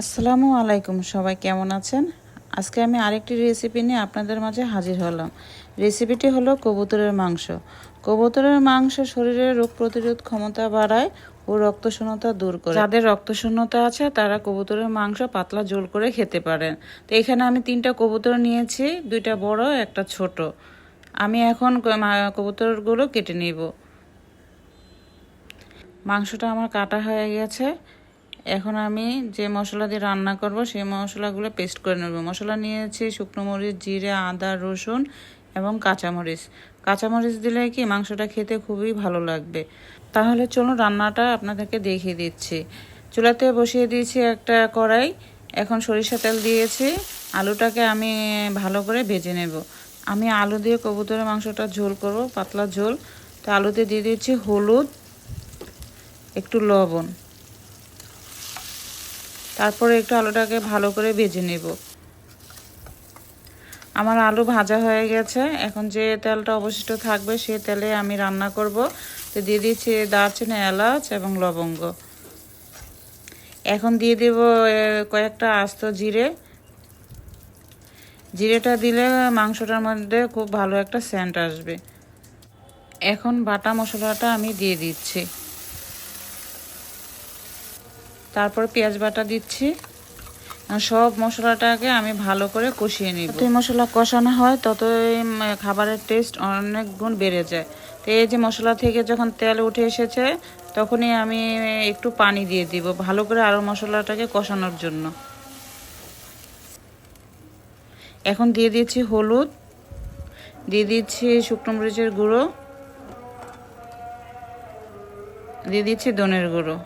আসসালামু আলাইকুম, সবাই কেমন আছেন? আজকে আমি আরেকটি রেসিপি নিয়ে আপনাদের মাঝে হাজির হলাম। রেসিপিটি হলো কবুতরের মাংস। কবুতরের মাংস শরীরের রোগ প্রতিরোধ ক্ষমতা বাড়ায় ও রক্ত রক্তশূন্যতা দূর করে। যাদের রক্তশূন্যতা আছে, তারা কবুতরের মাংস পাতলা জোল করে খেতে পারেন। তো এখানে আমি তিনটা কবুতর নিয়েছি, দুইটা বড়, একটা ছোট। আমি এখন কবুতরগুলো কেটে নিব। মাংসটা আমার কাটা হয়ে গেছে। এখন আমি যে মশলা দিয়ে রান্না করব, সেই মশলাগুলো পেস্ট করে নেব। মশলা নিয়েছি শুকনো মরিচ, জিরে, আদা, রসুন এবং কাঁচামরিচ। কাঁচামরিচ দিলে কি মাংসটা খেতে খুবই ভালো লাগবে। তাহলে চলুন রান্নাটা আপনাদেরকে দেখিয়ে দিচ্ছি। চুলাতে বসিয়ে দিয়েছি একটা কড়াই। এখন সরিষা তেল দিয়েছি। আলুটাকে আমি ভালো করে ভেজে নেব। আমি আলু দিয়ে কবুতরের মাংসটা ঝোল করব, পাতলা ঝোল। তো আলুতে দিয়ে দিচ্ছি হলুদ, একটু লবণ। তারপরে একটু আলুটাকে ভালো করে ভেজে নেব। আমার আলু ভাজা হয়ে গেছে। এখন যে তেলটা অবশিষ্ট থাকবে সে তেলে আমি রান্না করব। তো দিয়ে দিচ্ছি দারচিনি, এলাচ এবং লবঙ্গ। এখন দিয়ে দেব কয়েকটা আস্ত জিরে। জিরেটা দিলে মাংসটার মধ্যে খুব ভালো একটা সেন্ট আসবে। এখন বাটা মশলাটা আমি দিয়ে দিচ্ছি। তারপর পেঁয়াজ বাটা দিচ্ছি। সব মশলাটাকে আমি ভালো করে কষিয়ে নিই যতই মশলা কষানো হয়, ততই খাবারের টেস্ট অনেক গুণ বেড়ে যায়। তো এই যে মশলা থেকে যখন তেল উঠে এসেছে, তখনই আমি একটু পানি দিয়ে দিব, ভালো করে আরও মশলাটাকে কষানোর জন্য। এখন দিয়ে দিচ্ছি হলুদ, দিয়ে দিচ্ছি শুকনো মরিচের গুঁড়ো, দিয়ে দিচ্ছি দনের গুঁড়ো।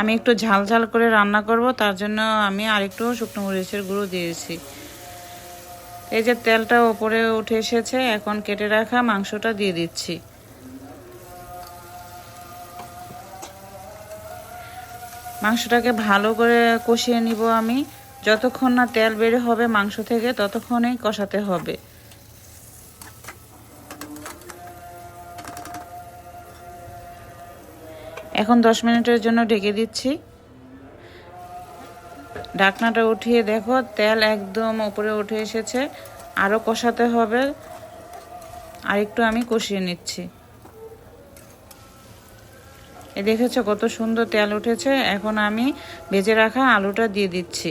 আমি একটু ঝাল ঝাল করে রান্না করব, তার জন্য আমি আরেকটু শুকনো মরিচের গুঁড়ো দিয়েছি। এই যে তেলটা ওপরে উঠে এসেছে, এখন কেটে রাখা মাংসটা দিয়ে দিচ্ছি। মাংসটাকে ভালো করে কষিয়ে নিব আমি। যতক্ষণ না তেল বের হবে মাংস থেকে, ততক্ষণই কষাতে হবে। এখন দশ মিনিটের জন্য ঢেকে দিচ্ছি। ঢাকনাটা উঠিয়ে দেখো, তেল একদম উপরে উঠে এসেছে। আরও কষাতে হবে। আর একটু আমি কষিয়ে নিচ্ছি। এ দেখেছ কত সুন্দর তেল উঠেছে। এখন আমি ভেজে রাখা আলুটা দিয়ে দিচ্ছি।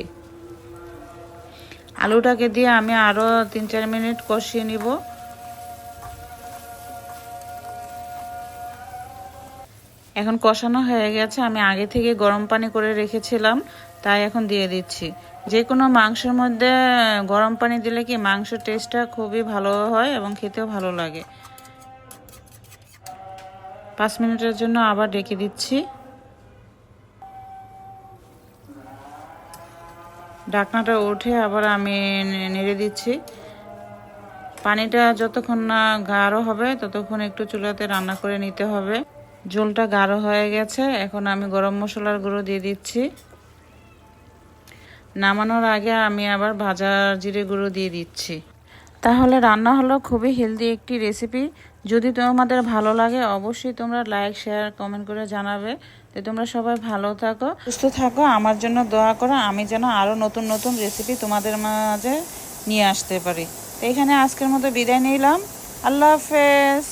আলুটাকে দিয়ে আমি আরও তিন চার মিনিট কষিয়ে নিব। এখন কষানো হয়ে গেছে। আমি আগে থেকে গরম পানি করে রেখেছিলাম, তাই এখন দিয়ে দিচ্ছি। যে কোনো মাংসের মধ্যে, গরম পানি দিলে কি মাংসের টেস্টটা খুবই ভালো হয় এবং খেতেও ভালো লাগে। পাঁচ মিনিটের জন্য আবার ডেকে দিচ্ছি। ঢাকনাটা উঠে আবার আমি নেড়ে দিচ্ছি। পানিটা যতক্ষণ না গাঢ় হবে, ততক্ষণ একটু চুলাতে রান্না করে নিতে হবে। ঝোলটা গাঢ় হয়ে গেছে। এখন আমি গরম মশলার গুঁড়ো দিয়ে দিচ্ছি। নামানোর আগে আমি আবার ভাজা জিরে গুঁড়ো দিয়ে দিচ্ছি। তাহলে রান্না হলো খুবই হেলদি একটি রেসিপি যদি তোমাদের ভালো লাগে, অবশ্যই তোমরা লাইক শেয়ার কমেন্ট করে জানাবে। তো তোমরা সবাই ভালো থাকো, সুস্থ থাকো। আমার জন্য দোয়া করো, আমি যেন আরও নতুন নতুন রেসিপি তোমাদের মাঝে নিয়ে আসতে পারি। তো এখানে আজকের মতো বিদায় নিলাম। আল্লাহ হাফেজ।